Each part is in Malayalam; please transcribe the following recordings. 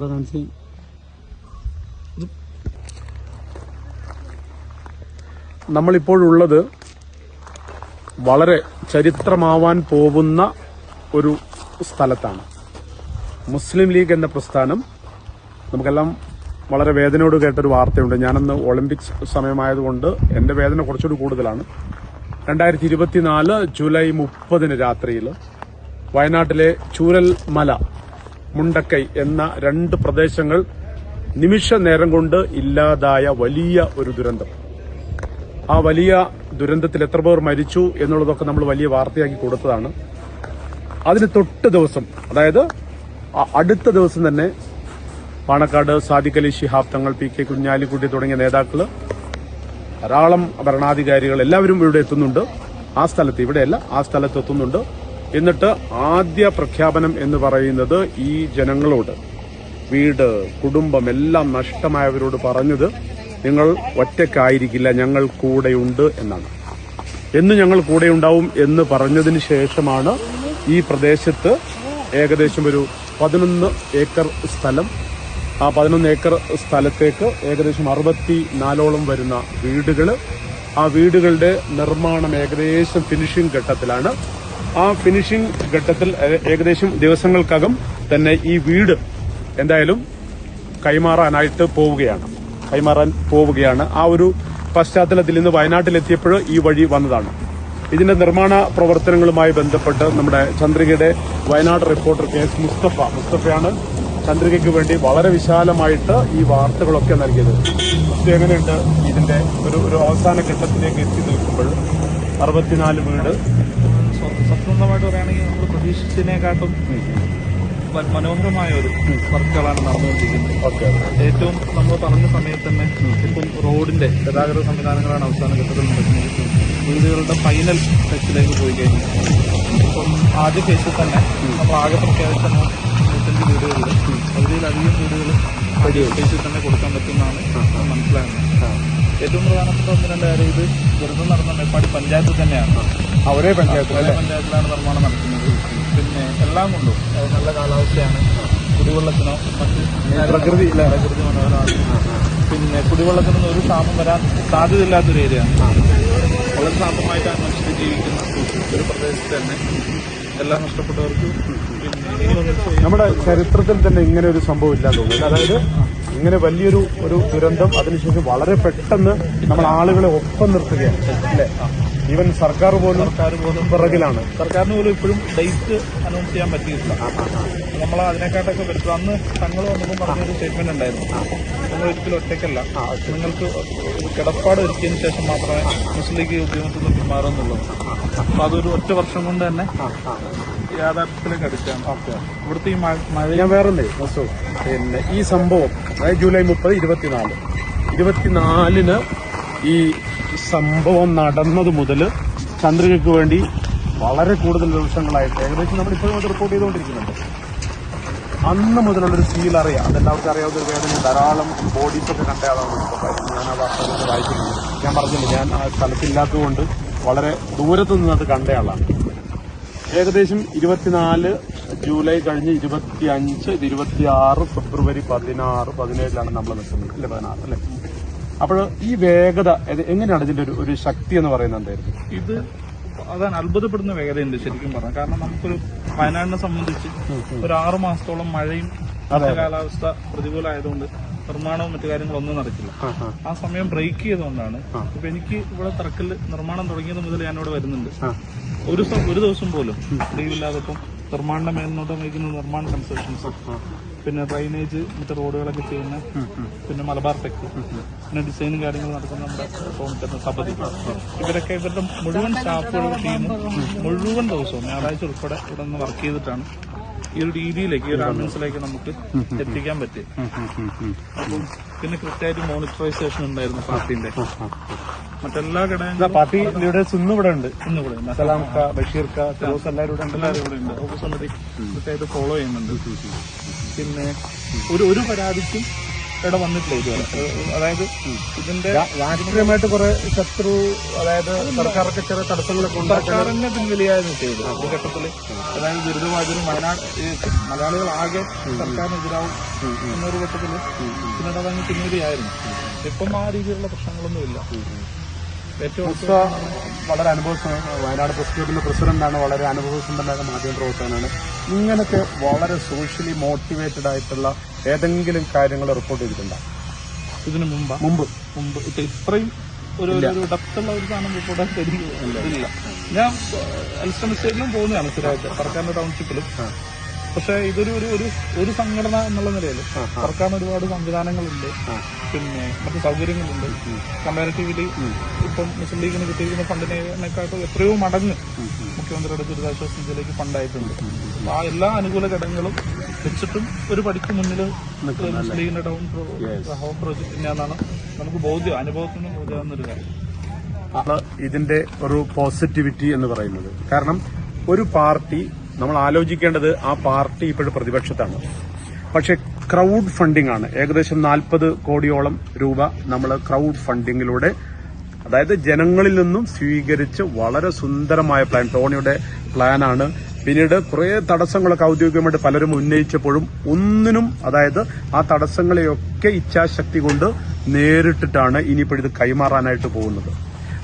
ഇവിടെ കാണിച്ച്? നമ്മളിപ്പോഴുള്ളത് വളരെ ചരിത്രമാവാൻ പോകുന്ന ഒരു സ്ഥലത്താണ്. മുസ്ലിം ലീഗ് എന്ന പ്രസ്ഥാനം. നമുക്കെല്ലാം വളരെ വേദനയോട് കേട്ടൊരു വാർത്തയുണ്ട്. ഞാനന്ന് ഒളിമ്പിക്സ് സമയമായതുകൊണ്ട് എന്റെ വേദന കുറച്ചുകൂടി കൂടുതലാണ്. രണ്ടായിരത്തി ഇരുപത്തിനാല് ജൂലൈ മുപ്പതിന് രാത്രിയിൽ വയനാട്ടിലെ ചൂരൽ മല മുണ്ടക്കൈ എന്ന രണ്ട് പ്രദേശങ്ങൾ നിമിഷ നേരം കൊണ്ട് ഇല്ലാതായ വലിയ ഒരു ദുരന്തം. ആ വലിയ ദുരന്തത്തിൽ എത്ര പേർ മരിച്ചു എന്നുള്ളതൊക്കെ നമ്മൾ വലിയ വാർത്തയാക്കി കൊടുത്തതാണ്. അതിന് തൊട്ട് ദിവസം അതായത് അടുത്ത ദിവസം തന്നെ പാണക്കാട് സാദിഖലി അലി ശിഹാബ് തങ്ങൾ പി കെ കുഞ്ഞാലിക്കുട്ടി തുടങ്ങിയ നേതാക്കൾ ധാരാളം ഭരണാധികാരികൾ എല്ലാവരും ഇവിടെ എത്തുന്നുണ്ട്. ആ സ്ഥലത്ത് ഇവിടെയല്ല ആ സ്ഥലത്ത് എത്തുന്നുണ്ട്. എന്നിട്ട് ആദ്യ പ്രഖ്യാപനം എന്ന് പറയുന്നത് ഈ ജനങ്ങളോട്. വീട് കുടുംബം എല്ലാം നഷ്ടമായവരോട് പറഞ്ഞത് നിങ്ങൾ ഒറ്റക്കായിരിക്കില്ല ഞങ്ങൾ കൂടെയുണ്ട് എന്നാണ്. എന്ന് ഞങ്ങൾ കൂടെയുണ്ടാവും എന്ന് പറഞ്ഞതിന് ശേഷമാണ് ഈ പ്രദേശത്ത് ഏകദേശം ഒരു പതിനൊന്ന് ഏക്കർ സ്ഥലം. ആ പതിനൊന്ന് ഏക്കർ സ്ഥലത്തേക്ക് ഏകദേശം അറുപത്തി നാലോളം വരുന്ന വീടുകൾ ആ വീടുകളുടെ നിർമ്മാണം ഏകദേശം ഫിനിഷിംഗ് ഘട്ടത്തിലാണ്. ആ ഫിനിഷിംഗ് ഘട്ടത്തിൽ ഏകദേശം ദിവസങ്ങൾക്കകം തന്നെ ഈ വീട് എന്തായാലും കൈമാറാനായിട്ട് പോവുകയാണ്. കൈമാറാൻ പോവുകയാണ്. ആ ഒരു പശ്ചാത്തലത്തിൽ ഇന്ന് വയനാട്ടിലെത്തിയപ്പോൾ ഈ വഴി വന്നതാണ്. ഇതിന്റെ നിർമ്മാണ പ്രവർത്തനങ്ങളുമായി ബന്ധപ്പെട്ട് നമ്മുടെ ചന്ദ്രികയുടെ Wayanad reporter K S Mustafa മുസ്തഫയാണ് ചന്ദ്രികയ്ക്ക് വേണ്ടി വളരെ വിശാലമായിട്ട് ഈ വാർത്തകളൊക്കെ നൽകിയത്. എങ്ങനെയുണ്ട്? ഇതിന്റെ ഒരു ഒരു അവസാന ഘട്ടത്തിലേക്ക് എത്തി നിൽക്കുമ്പോൾ അറുപത്തിനാല് വീട് സത്യസന്ധമായിട്ട് പറയുകയാണെങ്കിൽ നമ്മൾ പ്രതീക്ഷിച്ചതിനെക്കാട്ടും മനോഹരമായ ഒരു വർക്കുകളാണ് നടന്നുകൊണ്ടിരിക്കുന്നത്. ഏറ്റവും നമ്മൾ പറഞ്ഞ സമയത്ത് തന്നെ ഇപ്പം റോഡിന്റെ ഗതാഗത സംവിധാനങ്ങളാണ് അവസാന ഘട്ടത്തിൽ നടക്കുന്നത് വീടുകളുടെ ഫൈനൽ ടച്ചിലേക്ക് പോയി കഴിഞ്ഞു. ഇപ്പം ആദ്യ ഫേസിൽ തന്നെ നമ്മൾ ആകെ പ്രഖ്യാപിച്ച നൂറ്റഞ്ച് വീടുകളിൽ പകുതിയിലധികം വീടുകൾ ഫേസിൽ തന്നെ കൊടുക്കാൻ പറ്റുമെന്നാണ് മനസ്സിലാകുന്നത്. ഏറ്റവും പ്രധാനപ്പെട്ട ഒന്ന് രണ്ട് കാര്യം ഇത് വെറുതെ നടന്ന മേപ്പാടി പഞ്ചായത്തിൽ തന്നെയാണ് അവരെ പഞ്ചായത്ത് പല പഞ്ചായത്തിലാണ് നിർമ്മാണം നടക്കുന്നത്. പിന്നെ എല്ലാം കൊണ്ടും അത് നല്ല കാലാവസ്ഥയാണ്. കുടിവെള്ളത്തിനോ മറ്റ് പ്രകൃതി ഇല്ല. പ്രകൃതി മനോഹരമാണ് പിന്നെ കുടിവെള്ളത്തിനൊന്നും ഒരു ക്ഷാമം വരാൻ സാധ്യതയില്ലാത്തൊരു ഏരിയയാണ്. വളരെ ശാന്തമായിട്ടാണ് മനുഷ്യർ ജീവിക്കുന്ന ഒരു പ്രദേശത്ത് തന്നെ. എല്ലാം നഷ്ടപ്പെട്ടവർക്ക് നമ്മുടെ ചരിത്രത്തിൽ തന്നെ ഇങ്ങനെ ഒരു സംഭവം ഇല്ലാന്ന് തോന്നുന്നു. അതായത് ഇങ്ങനെ വലിയൊരു ഒരു ദുരന്തം അതിനുശേഷം വളരെ പെട്ടെന്ന് നമ്മൾ ആളുകളെ ഒപ്പം നിർത്തുകയാണ്. അല്ലേ? ഈവൻ സർക്കാർ പോലും സർക്കാർ പോലും പിറകിലാണ്. സർക്കാരിന് പോലും ഇപ്പോഴും ഡേറ്റ് അനൗൺസ് ചെയ്യാൻ പറ്റിയിട്ടില്ല. നമ്മൾ അതിനെക്കാട്ടൊക്കെ വരുത്തും. അന്ന് തങ്ങൾ വന്നപ്പോൾ പറഞ്ഞൊരു സ്റ്റേറ്റ്മെന്റ് ഉണ്ടായിരുന്നു. നിങ്ങൾ ഒരിക്കലും ഒറ്റയ്ക്കല്ല. നിങ്ങൾക്ക് കിടപ്പാട് ഒരുക്കിയതിന് ശേഷം മാത്രമേ മുസ്ലിം ലീഗ് ഉദ്യമത്തിൽ നിന്ന് പിന്മാറുന്നുള്ളൂ അപ്പൊ അതൊരു ഒറ്റ വർഷം കൊണ്ട് തന്നെ യാഥാർത്ഥ്യത്തിലേക്ക് അടിച്ചാണ് ഇവിടുത്തെ ഈ മഴ ഞാൻ വേറൊന്നേ പിന്നെ ഈ സംഭവം അതായത് ജൂലൈ മുപ്പത് ഇരുപത്തിനാല്. ഇരുപത്തിനാലിന് ഈ സംഭവം നടന്നത് മുതൽ ചന്ദ്രികയ്ക്ക് വേണ്ടി വളരെ കൂടുതൽ ദിവസങ്ങളായിട്ട് ഏകദേശം നമ്മൾ ഇപ്പോഴും അത് റിപ്പോർട്ട് ചെയ്തുകൊണ്ടിരിക്കുന്നുണ്ട്. അന്ന് മുതലുള്ളൊരു ഫീൽ അറിയാം. അതെല്ലാവർക്കും അറിയാവുന്ന ഒരു വേദന. ധാരാളം ബോഡീസ് ഒക്കെ കണ്ട ആളാണ് ഞാൻ ആ വാർത്തകളൊക്കെ വായിച്ചിട്ടുണ്ട് ഞാൻ പറഞ്ഞില്ല ഞാൻ ആ സ്ഥലത്തില്ലാത്തതുകൊണ്ട് വളരെ ദൂരത്ത് നിന്ന് അത് കണ്ട ആളാണ്. ഏകദേശം ഇരുപത്തിനാല് ജൂലൈ കഴിഞ്ഞ് ഇരുപത്തി അഞ്ച് ഇരുപത്തി ആറ് ഫെബ്രുവരി പതിനാറ് പതിനേഴിലാണ് നമ്മൾ നിൽക്കുന്നത്. അല്ലെ പതിനാറ് അല്ലെ? അപ്പോൾ ഈ വേഗത എങ്ങനെയാണ് ഇതിന്റെ ഒരു ഒരു ശക്തി എന്ന് പറയുന്നത് എന്തായിരുന്നു? ഇത് അതാണ് അത്ഭുതപ്പെടുന്ന വേഗതയുണ്ട് ശരിക്കും പറഞ്ഞാൽ. കാരണം നമുക്കൊരു വയനാടിനെ സംബന്ധിച്ച് ഒരു ആറു മാസത്തോളം മഴയും കാലാവസ്ഥ പ്രതികൂലമായതുകൊണ്ട് നിർമ്മാണവും മറ്റു കാര്യങ്ങളൊന്നും നടക്കില്ല. ആ സമയം ബ്രേക്ക് ചെയ്തുകൊണ്ടാണ് ഇപ്പൊ എനിക്ക് ഇവിടെ തറക്കൽ നിർമ്മാണം തുടങ്ങിയത് മുതൽ ഞാൻ ഇവിടെ വരുന്നുണ്ട് ഒരു ഒരു ദിവസം പോലും ലീവില്ലാതെ ഇപ്പം നിർമ്മാണ മേൽനോട്ടം വഹിക്കുന്ന നിർമ്മാണ കൺസ്ട്രക്ഷൻസ് പിന്നെ ഡ്രൈനേജ് മറ്റു റോഡുകളൊക്കെ ചെയ്യുന്ന പിന്നെ മലബാർ ടെക് പിന്നെ ഡിസൈനും കാര്യങ്ങളും നടക്കുന്ന നമ്മുടെ തോന്നിക്കുന്ന സപതി ഇവരൊക്കെ ഇവരുടെ മുഴുവൻ സ്റ്റാഫുകളും ടീമും മുഴുവൻ ദിവസവും ഞായറാഴ്ച ഉൾപ്പെടെ ഇവിടെ നിന്ന് വർക്ക് ചെയ്തിട്ടാണ് ഈ ഒരു രീതിയിലേക്ക് ഈ ഒരു ആംബുലൻസിലേക്ക് നമുക്ക് എത്തിക്കാൻ പറ്റും അപ്പം പിന്നെ കൃത്യമായിട്ട് മോണിറ്ററൈസേഷൻ ഉണ്ടായിരുന്നു പാർട്ടിന്റെ മറ്റെല്ലാ ഘടകങ്ങളും പാർട്ടി ഇവിടെ ഇവിടെ ഉണ്ട്. ഇവിടെ ഉണ്ട്. സലാം ക ബഷീർ ക ഫിറോസ് എല്ലാവരും ഇവിടെ ഉണ്ട്. എല്ലാവരും ഇവിടെ ഉണ്ട്. ഉപസമിതി കൃത്യമായിട്ട് ഫോളോ ചെയ്യുന്നുണ്ട്. പിന്നെ ഒരു ഒരു പരാതിക്കും ഇവിടെ വന്നിട്ടില്ല ഇതുവരെ അതായത് ഇതിന്റെ രാഷ്ട്രീയമായിട്ട് കുറെ ശത്രു അതായത് സർക്കാരൊക്കെ ചെറിയ തടസ്സങ്ങളൊക്കെ ഉണ്ടാക്കി സർക്കാരിന്റെ പിൻവലിയായിരുന്നു ചെയ്തു ആ ഘട്ടത്തിൽ. അതായത് ദുരിതബാധിതരും വയനാട് മലയാളികൾ ആകെ സർക്കാരിനെതിരാവും എന്നൊരു ഘട്ടത്തിൽ പിന്നീട് അതങ്ങ് പിൻവലിയായിരുന്നു. ഇപ്പം ആ രീതിയിലുള്ള പ്രശ്നങ്ങളൊന്നുമില്ല ഏറ്റവും വളരെ അനുഭവ വയനാട് പ്രസ് ക്ലബിന്റെ പ്രസിഡന്റാണ്. വളരെ അനുഭവസമ്പന്നമായ മാധ്യമ പ്രവർത്തകനാണ് ഇങ്ങനത്തെ വളരെ സോഷ്യലി മോട്ടിവേറ്റഡ് ആയിട്ടുള്ള ഏതെങ്കിലും കാര്യങ്ങൾ റിപ്പോർട്ട് ചെയ്തിട്ടുണ്ടോ? ഇതിനു മുമ്പ്? മുമ്പ്. മുമ്പ്. ഇപ്പൊ ഇത്രയും ഒരു ഒരു ഡെപ്തുള്ള ഒരു സാധനം റിപ്പോർട്ട് ഇല്ല. ഞാൻ അൽസ്റ്റർ മിസ്റ്റേക്കിലും പോകുന്നതാണ് സ്ഥിരമായിട്ട്. സർക്കാരിന്റെ ടൗൺഷിപ്പിലും. പക്ഷെ ഇതൊരു ഒരു ഒരു ഒരു സംഘടന എന്നുള്ള നിലയിൽ സർക്കാരിന് ഒരുപാട് സംവിധാനങ്ങളുണ്ട്. പിന്നെ മറ്റു സൗകര്യങ്ങളുണ്ട്. കമ്പാരിറ്റീവ്ലി ഇപ്പം മുസ്ലിം ലീഗിന് കിട്ടിയിരിക്കുന്ന ഫണ്ടിനെക്കാട്ടും എത്രയോ മടങ്ങ് മുഖ്യമന്ത്രിയുടെ ദുരിതാശ്വാസ നിധിയിലേക്ക് ഫണ്ടായിട്ടുണ്ട്. അപ്പൊ ആ എല്ലാ അനുകൂല ഘടകങ്ങളും വെച്ചിട്ടും ഒരു പടിക്ക് മുന്നിൽ മുസ്ലിം ലീഗിന്റെ ടൗൺ ഹോം പ്രോജക്ട് എന്നാണ് നമുക്ക് ബോധ്യം അനുഭവത്തിന് ബോധ്യമാകുന്നൊരു കാര്യം. ഇതിന്റെ ഒരു പോസിറ്റിവിറ്റി എന്ന് പറയുന്നത്. കാരണം ഒരു പാർട്ടി നമ്മൾ ആലോചിക്കേണ്ടത് ആ പാർട്ടി ഇപ്പോഴും പ്രതിപക്ഷത്താണ്. പക്ഷെ ക്രൗഡ് ഫണ്ടിംഗ് ആണ്. ഏകദേശം നാൽപ്പത് കോടിയോളം രൂപ നമ്മൾ ക്രൗഡ് ഫണ്ടിങ്ങിലൂടെ അതായത് ജനങ്ങളിൽ നിന്നും സ്വീകരിച്ച് വളരെ സുന്ദരമായ പ്ലാൻ ടോണിയുടെ പ്ലാനാണ് പിന്നീട് കുറേ തടസ്സങ്ങളൊക്കെ ഔദ്യോഗികമായിട്ട് പലരും ഉന്നയിച്ചപ്പോഴും ഒന്നിനും അതായത് ആ തടസ്സങ്ങളെയൊക്കെ ഇച്ഛാശക്തി കൊണ്ട് നേരിട്ടിട്ടാണ് ഇനിയിപ്പോൾ ഇത് കൈമാറാനായിട്ട് പോകുന്നത്.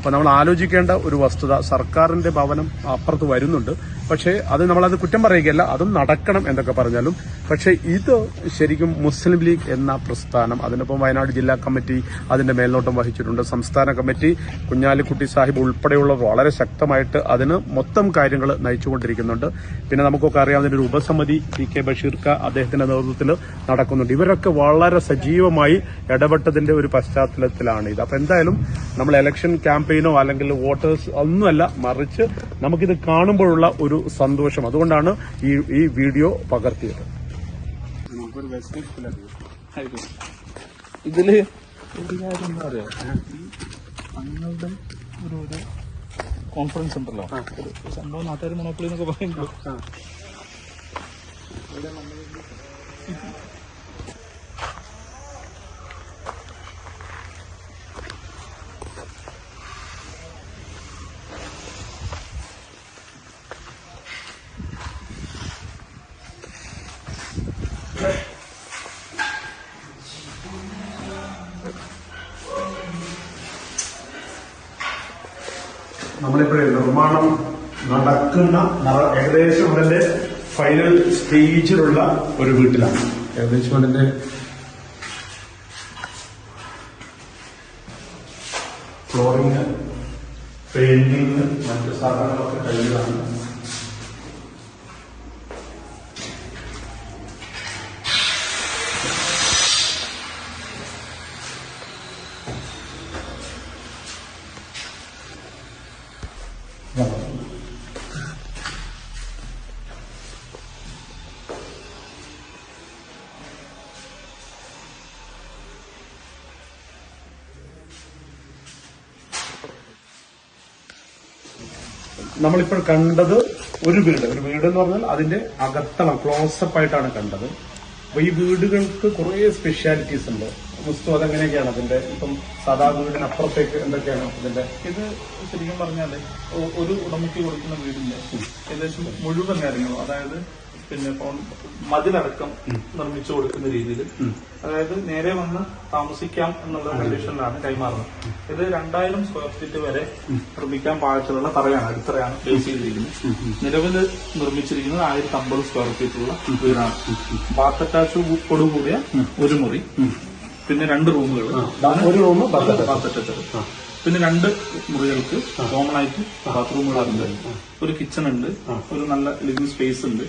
അപ്പൊ നമ്മൾ ആലോചിക്കേണ്ട ഒരു വസ്തുത സർക്കാരിന്റെ ഭവനം അപ്പുറത്ത് വരുന്നുണ്ട്. പക്ഷേ അത് നമ്മളത് കുറ്റം പറയുകയല്ല അതും നടക്കണം എന്നൊക്കെ പറഞ്ഞാലും. പക്ഷേ ഇത് ശരിക്കും മുസ്ലിം ലീഗ് എന്ന പ്രസ്ഥാനം അതിനൊപ്പം വയനാട് ജില്ലാ കമ്മിറ്റി അതിന്റെ മേൽനോട്ടം വഹിച്ചിട്ടുണ്ട്. സംസ്ഥാന കമ്മിറ്റി കുഞ്ഞാലിക്കുട്ടി സാഹിബ് ഉൾപ്പെടെയുള്ളവർ വളരെ ശക്തമായിട്ട് അതിന് മൊത്തം കാര്യങ്ങൾ നയിച്ചുകൊണ്ടിരിക്കുന്നുണ്ട്. പിന്നെ നമുക്കൊക്കെ അറിയാവുന്ന ഒരു ഉപസമിതി പി കെ ബഷീർക്ക അദ്ദേഹത്തിന്റെ നേതൃത്വത്തിൽ നടക്കുന്നുണ്ട്. ഇവരൊക്കെ വളരെ സജീവമായി ഇടപെട്ടതിന്റെ ഒരു പശ്ചാത്തലത്തിലാണ് ഇത്. അപ്പൊ എന്തായാലും നമ്മൾ ഇലക്ഷൻ ക്യാമ്പയിനോ അല്ലെങ്കിൽ വോട്ടേഴ്സ് ഒന്നുമല്ല മറിച്ച് നമുക്കിത് കാണുമ്പോഴുള്ള ഒരു സന്തോഷം. അതുകൊണ്ടാണ് ഈ ഈ വീഡിയോ പകർത്തിയത്. ഇതിൽ ഒരു കാര്യം എന്താ പറയാ തങ്ങളുടെ ഒരു ഒരു കോൺഫറൻസ് ഉണ്ടല്ലോ. ഒരു സംഭവം നാട്ടുകാർ മൊണോപ്പൊളി എന്നൊക്കെ പറയുമ്പോൾ നമ്മളിപ്പോഴേ നിർമ്മാണം നടക്കുന്ന നട- ഏകദേശം അതിന്റെ ഫൈനൽ സ്റ്റേജിലുള്ള ഒരു വീട്ടിലാണ്. ഏകദേശം അതിന്റെ ഫ്ലോറിങ് പെയിന്റിങ് മറ്റു സാധനങ്ങളൊക്കെ കഴിഞ്ഞതാണ് നമ്മളിപ്പോൾ കണ്ടത് ഒരു വീട്. ഒരു വീട് എന്ന് പറഞ്ഞാൽ അതിന്റെ അകത്തളം ക്ലോസപ്പ് ആയിട്ടാണ് കണ്ടത്. അപ്പൊ ഈ വീടുകൾക്ക് കുറെ സ്പെഷ്യാലിറ്റീസ് ഉണ്ട്. മുസ്തു അതെങ്ങനെയൊക്കെയാണ് അതിന്റെ? ഇപ്പം സാധാ വീടിനപ്പുറത്തേക്ക് എന്തൊക്കെയാണ് അതിന്റെ ഇത് ശരിക്കും പറഞ്ഞാൽ ഒരു ഉടമയ്ക്ക് കൊടുക്കുന്ന വീടിന്റെ ഏകദേശം മുഴുവൻ കാര്യങ്ങളും അതായത് പിന്നെ മതിലടക്കം നിർമ്മിച്ചു കൊടുക്കുന്ന രീതിയിൽ അതായത് നേരെ വന്ന് താമസിക്കാം എന്നുള്ള കണ്ടീഷനിലാണ് കൈമാറുന്നത്. ഇത് രണ്ടായിരം സ്ക്വയർ ഫീറ്റ് വരെ നിർമ്മിക്കാൻ പാകത്തിലുള്ള തറയാണ് അടിത്തറയാണ് ഫേസ് ചെയ്തിരിക്കുന്നത്. നിലവിൽ നിർമ്മിച്ചിരിക്കുന്നത് ആയിരത്തി അമ്പത് സ്ക്വയർ ഫീറ്റുള്ള വീടാണ്. ബാത്ത് അറ്റാച്ചോട് കൂടിയ ഒരു മുറി. പിന്നെ രണ്ട് റൂമുകൾ. ഒരു റൂം പിന്നെ രണ്ട് മുറികൾക്ക് കോമൺ ആയിട്ട് ബാത്റൂമുകളുണ്ട് ഒരു കിച്ചൺ ഉണ്ട് ഒരു നല്ല ലിവിംഗ് സ്പേസ് ഉണ്ട്.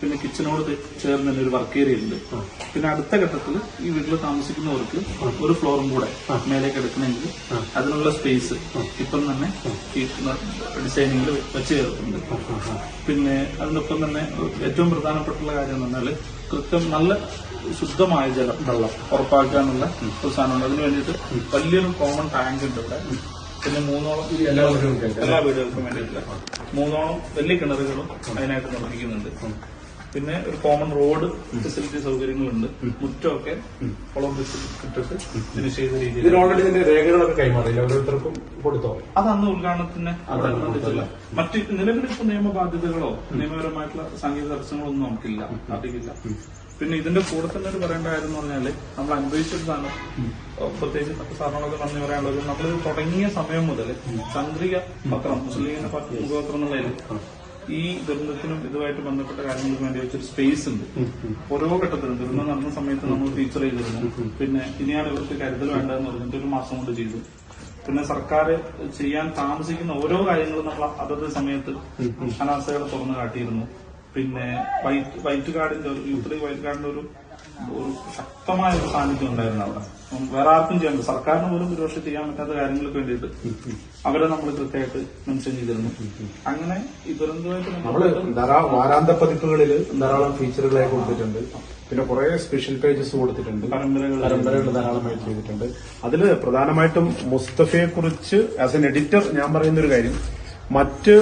പിന്നെ കിച്ചനോട് ചേർന്ന് തന്നെ ഒരു വർക്ക് ഏരിയ ഉണ്ട്. പിന്നെ അടുത്ത ഘട്ടത്തിൽ ഈ വീട്ടിൽ താമസിക്കുന്നവർക്ക് ഒരു ഫ്ലോറും കൂടെ മേലേക്ക് എടുക്കണമെങ്കിൽ അതിനുള്ള സ്പേസ് ഇപ്പം തന്നെ ഈ ഡിസൈനിങ്ങിൽ വെച്ച് ചേർത്തുണ്ട് പിന്നെ അതിനൊപ്പം തന്നെ ഏറ്റവും പ്രധാനപ്പെട്ടുള്ള കാര്യം എന്ന് പറഞ്ഞാൽ കൃത്യം നല്ല ശുദ്ധമായ ജലം വെള്ളം ഉറപ്പാക്കാനുള്ള ഒരു സാധനമുണ്ട്. അതിന് വേണ്ടിയിട്ട് വലിയൊരു കോമൺ ടാങ്ക് ഉണ്ട് ഇവിടെ. പിന്നെ മൂന്നോളം എല്ലാ വീടുകൾക്കും എല്ലാ വീടുകൾക്കും വേണ്ടിയിട്ടില്ല മൂന്നോളം വലിയ കിണറുകളും അതിനായിട്ട് നിർമ്മിക്കുന്നുണ്ട്. പിന്നെ ഒരു കോമൺ റോഡ് ഫെസിലിറ്റി സൗകര്യങ്ങളുണ്ട്. മുറ്റമൊക്കെ കുളം ഇട്ടിട്ട് ചെയ്ത രീതിയിൽ ഓൾറെഡി ഇതിന്റെ രേഖകളൊക്കെ കൈമാറിയില്ല? ഓരോരുത്തർക്കും കൊടുത്തോ? അത് അന്ന് ഉദ്ഘാടനത്തിന് അനുബന്ധിച്ചുള്ള മറ്റ് നിലവിൽ ഇപ്പൊ നിയമ ബാധ്യതകളോ നിയമപരമായിട്ടുള്ള സാങ്കേതിക തടസ്സങ്ങളോ ഒന്നും നമുക്കില്ല അധികമില്ല പിന്നെ ഇതിന്റെ കൂടെ തന്നെ ഒരു പറയേണ്ട കാര്യം എന്ന് പറഞ്ഞാൽ നമ്മൾ അനുഭവിച്ചൊരു സാധനം പ്രത്യേകിച്ച് സാറിനോടൊക്കെ നന്ദി പറയാനുള്ളത് നമ്മൾ തുടങ്ങിയ സമയം മുതൽ ചന്ദ്രിക പത്രം മുസ്ലിം ലീഗിന്റെ പത്ര- മുഖപത്രം എന്നുള്ളതിൽ ഈ ദുരന്തത്തിനും ഇതുമായിട്ട് ബന്ധപ്പെട്ട കാര്യങ്ങൾക്ക് വേണ്ടി വെച്ചൊരു സ്പേസ് ഉണ്ട്. ഓരോ ഘട്ടത്തിലും ദുരന്തം നടന്ന സമയത്ത് നമ്മൾ ഫീച്ചർ ചെയ്തിരുന്നു പിന്നെ ഇനിയാണ് ഇവർക്ക് കരുതൽ വേണ്ടതെന്ന് പറഞ്ഞിട്ട് ഒരു മാസം കൊണ്ട് ചെയ്തു. പിന്നെ സർക്കാർ ചെയ്യാൻ താമസിക്കുന്ന ഓരോ കാര്യങ്ങളും നമ്മൾ അതത് സമയത്ത് അനാസ്ഥകൾ തുറന്നു കാട്ടിയിരുന്നു. പിന്നെ വൈറ്റ് വൈറ്റ് കാർഡിന്റെ ഒരു യൂത്ത് ലീഗ് വൈറ്റ് കാർഡിന്റെ ഒരു ഒരു ശക്തമായ ഒരു സാന്നിധ്യം ഉണ്ടായിരുന്നു അവിടെ. വേറെ ആർക്കും ചെയ്യാൻ സർക്കാരിന് പോലും ഒരുപക്ഷെ ചെയ്യാൻ പറ്റാത്ത കാര്യങ്ങൾക്ക് വേണ്ടിയിട്ട് അവരെ നമ്മൾ കൃത്യമായിട്ട് മെൻഷൻ ചെയ്തിരുന്നു. അങ്ങനെ ദുരന്തമായിട്ട് നമ്മൾ ധാരാളം വാരാന്ത പതിപ്പുകളിൽ ധാരാളം ഫീച്ചറുകളായി കൊടുത്തിട്ടുണ്ട്. പിന്നെ കുറെ സ്പെഷ്യൽ പേജസ് കൊടുത്തിട്ടുണ്ട്. പരമ്പരകൾ പരമ്പരകൾ ധാരാളമായി ചെയ്തിട്ടുണ്ട്. അതിൽ പ്രധാനമായിട്ടും മുസ്തഫയെ കുറിച്ച് ആസ് എൻ എഡിറ്റർ ഞാൻ പറയുന്ന ഒരു കാര്യം. മറ്റ്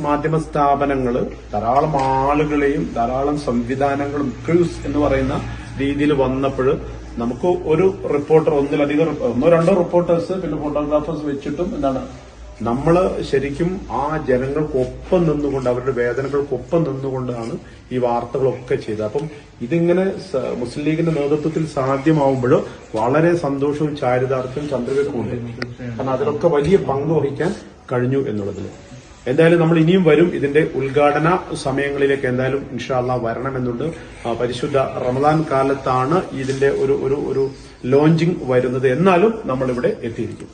മാധ്യമ സ്ഥാപനങ്ങൾ ധാരാളം ആളുകളെയും ധാരാളം സംവിധാനങ്ങളും ക്രൂസ് എന്ന് പറയുന്ന രീതിയിൽ വന്നപ്പോൾ നമുക്ക് ഒരു റിപ്പോർട്ടർ ഒന്നിലധികം ഒന്നോ രണ്ടോ റിപ്പോർട്ടേഴ്സ് പിന്നെ ഫോട്ടോഗ്രാഫേഴ്സ് വെച്ചിട്ടും എന്താണ് നമ്മൾ ശരിക്കും ആ ജനങ്ങൾക്കൊപ്പം നിന്നുകൊണ്ട് അവരുടെ വേദനകൾക്കൊപ്പം നിന്നുകൊണ്ടാണ് ഈ വാർത്തകളൊക്കെ ചെയ്തത്. അപ്പം ഇതിങ്ങനെ മുസ്ലിം ലീഗിന്റെ നേതൃത്വത്തിൽ സാധ്യമാവുമ്പോൾ വളരെ സന്തോഷവും ചാരിതാർത്ഥ്യവും ചന്ദ്രകൾക്കുണ്ട് കാരണം അതിലൊക്കെ വലിയ പങ്ക് വഹിക്കാൻ കഴിഞ്ഞു എന്നുള്ളതിൽ എന്തായാലും നമ്മൾ ഇനിയും വരും. ഇതിന്റെ ഉദ്ഘാടന സമയങ്ങളിലേക്ക് എന്തായാലും ഇൻഷാല്ല വരണമെന്നുണ്ട്. പരിശുദ്ധ റമദാൻ കാലത്താണ് ഇതിന്റെ ഒരു ഒരു ഒരു ലോഞ്ചിങ് വരുന്നത്. എന്നാലും നമ്മളിവിടെ എത്തിയിരിക്കും.